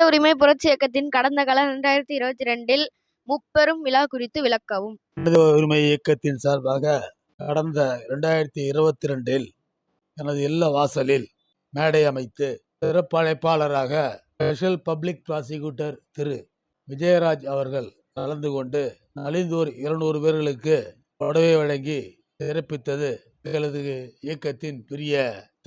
உரிமை புரட்சி இயக்கத்தின் கடந்த கால இரண்டாயிரத்தி இருபத்தி ரெண்டில் முப்பெரும் விழா குறித்து விளக்கவும். மனித உரிமை இயக்கத்தின் சார்பாக கடந்த இரண்டாயிரத்தி இருபத்தி ரெண்டில் எனது இல்ல வாசலில் மேடை அமைத்து சிறப்பழைப்பாளராக ஸ்பெஷல் பப்ளிக் ப்ராசிக்யூட்டர் திரு. விஜயராஜ் அவர்கள் கலந்து கொண்டு நலிந்தோர் இருநூறு பேர்களுக்கு புடவை வழங்கி சிறப்பித்தது. எங்களது இயக்கத்தின் பெரிய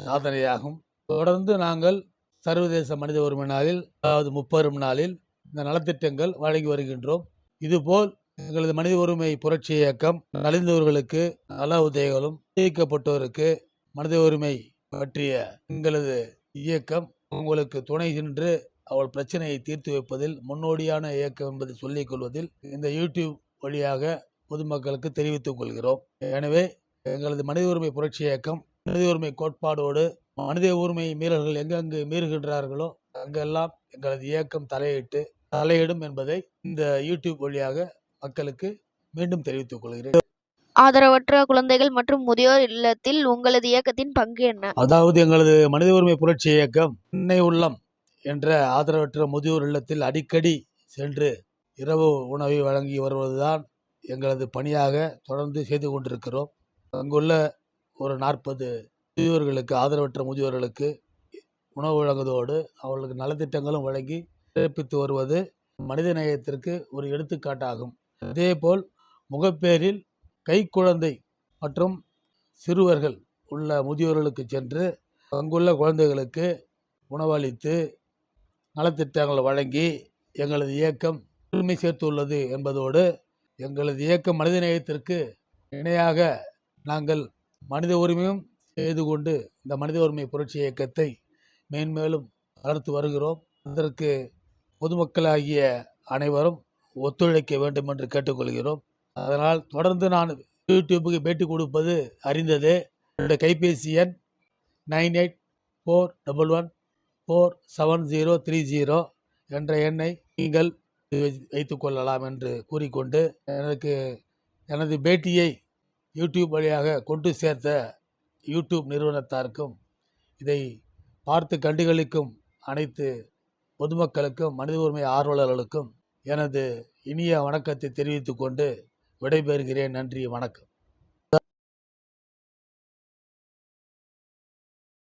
சாதனையாகும். தொடர்ந்து நாங்கள் சர்வதேச மனித உரிமை நாளில் அதாவது முப்பெரும் நாளில் இந்த நலத்திட்டங்கள் வழங்கி வருகின்றோம். இதுபோல் எங்களது மனித உரிமை புரட்சி இயக்கம் நலிந்தவர்களுக்கு நல உதவிகளும் நீக்கப்பட்டோருக்கு மனித உரிமை பற்றிய எங்களது இயக்கம் உங்களுக்கு துணை நின்று அவள் பிரச்சனையை தீர்த்து வைப்பதில் முன்னோடியான இயக்கம் என்பதை சொல்லிக் கொள்வதில் இந்த யூடியூப் வழியாக பொதுமக்களுக்கு தெரிவித்துக் கொள்கிறோம். எனவே எங்களது மனித உரிமை புரட்சி இயக்கம் மனித உரிமை கோட்பாடோடு மனித உரிமை மீறல்கள் எங்கெங்கு மீறுகின்றார்களோ அங்கெல்லாம் எங்களது இயக்கம் தலையிட்டு தலையிடும் என்பதை இந்த யூடியூப் வழியாக மக்களுக்கு மீண்டும் தெரிவித்துக் கொள்கிறேன். ஆதரவற்ற குழந்தைகள் மற்றும் முதியோர் இல்லத்தில் உங்களது இயக்கத்தின் பங்கு என்ன? அதாவது எங்களது மனித உரிமை புரட்சி இயக்கம் இன்னை உள்ளம் என்ற ஆதரவற்ற முதியோர் இல்லத்தில் அடிக்கடி சென்று இரவு உணவை வழங்கி வருவதுதான் எங்களது பணியாக தொடர்ந்து செய்து கொண்டிருக்கிறோம். அங்குள்ள ஒரு நாற்பது முதியோர்களுக்கு ஆதரவற்ற முதியோர்களுக்கு உணவு வழங்குவதோடு அவர்களுக்கு நலத்திட்டங்களும் வழங்கி சிறப்பித்து வருவது மனித நேயத்திற்கு ஒரு எடுத்துக்காட்டாகும். இதேபோல் முகப்பேரில் கைக்குழந்தை மற்றும் சிறுவர்கள் உள்ள முதியோர்களுக்கு சென்று அங்குள்ள குழந்தைகளுக்கு உணவளித்து நலத்திட்டங்களை வழங்கி எங்களது இயக்கம் பெருமை சேர்த்துள்ளது என்பதோடு எங்களது இயக்கம் மனித நேயத்திற்கு இணையாக நாங்கள் மனித உரிமையும் செய்து கொண்டு இந்த மனித உரிமை புரட்சி இயக்கத்தை மேன்மேலும் வளர்த்து வருகிறோம். அதற்கு பொதுமக்களாகிய அனைவரும் ஒத்துழைக்க வேண்டும் என்று கேட்டுக்கொள்கிறோம். அதனால் தொடர்ந்து நான் யூடியூப்புக்கு பேட்டி கொடுப்பது அறிந்ததே. என்னுடைய கைபேசி எண் nine eight four double one four seven zero three zero என்ற எண்ணை நீங்கள் வைத்துக் கொள்ளலாம் என்று கூறிக்கொண்டு எனக்கு எனது பேட்டியை யூடியூப் வழியாக கொண்டு சேர்த்த யூடியூப் நிறுவனத்தாருக்கும் இதை பார்த்து கண்டுகளிக்கும் அனைத்து பொதுமக்களுக்கும் மனித உரிமை ஆர்வலர்களுக்கும் எனது இனிய வணக்கத்தை தெரிவித்துக்கொண்டு விடைபெறுகிறேன். நன்றி வணக்கம்.